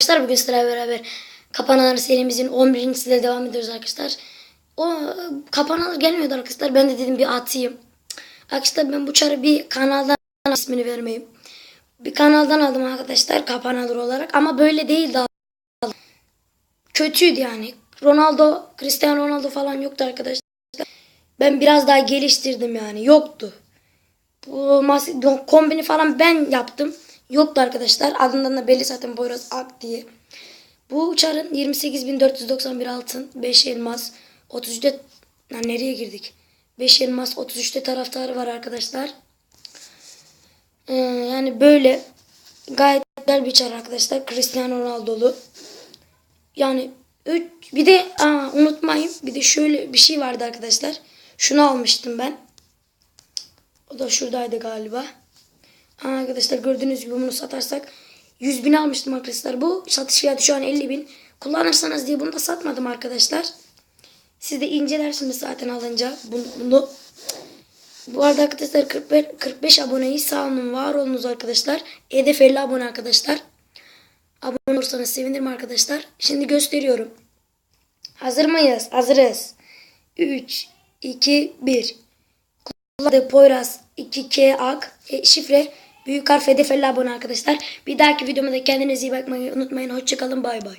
Arkadaşlar bugün sizlerle beraber Kapan serimizin 11. size devam ediyoruz arkadaşlar. O kapan gelmiyordu arkadaşlar. Ben de dedim bir atayım. Arkadaşlar ben bu çarı bir kanaldan ismini vermeyeyim. Bir kanaldan aldım arkadaşlar kapan olarak ama böyle değil daha kötüydü yani. Ronaldo, Cristiano Ronaldo falan yoktu arkadaşlar. Ben biraz daha geliştirdim yani. Yoktu. Bu kombini falan ben yaptım. Yoktu arkadaşlar. Adından da belli zaten Boyraz Ak diye. Bu uçarın 28.491 altın, 5 elmas, 33'te Lan nereye girdik? 5 elmas, 33'te taraftarı var arkadaşlar. Ee, yani böyle gayet güzel bir çar arkadaşlar. Cristiano Ronaldo'lu. Yani üç, bir de aa, unutmayın bir de şöyle bir şey vardı arkadaşlar. Şunu almıştım ben. O da şuradaydı galiba. Arkadaşlar gördüğünüz gibi bunu satarsak 100 bin almıştım arkadaşlar. Bu satış fiyatı şu an 50 bin. Kullanırsanız diye bunu da satmadım arkadaşlar. Siz de incelersiniz zaten alınca bunu. Bu arada arkadaşlar 45, 45 aboneyi sağ olun var olunuz arkadaşlar. Hedef 50 abone arkadaşlar. Abone olursanız sevinirim arkadaşlar. Şimdi gösteriyorum. Hazır mıyız? Hazırız. 3, 2, 1. Kullandığı Poyraz 2K Ak e, şifre büyük harf hedef 50 abone arkadaşlar. Bir dahaki videomda kendinize iyi bakmayı unutmayın. Hoşçakalın bay bay.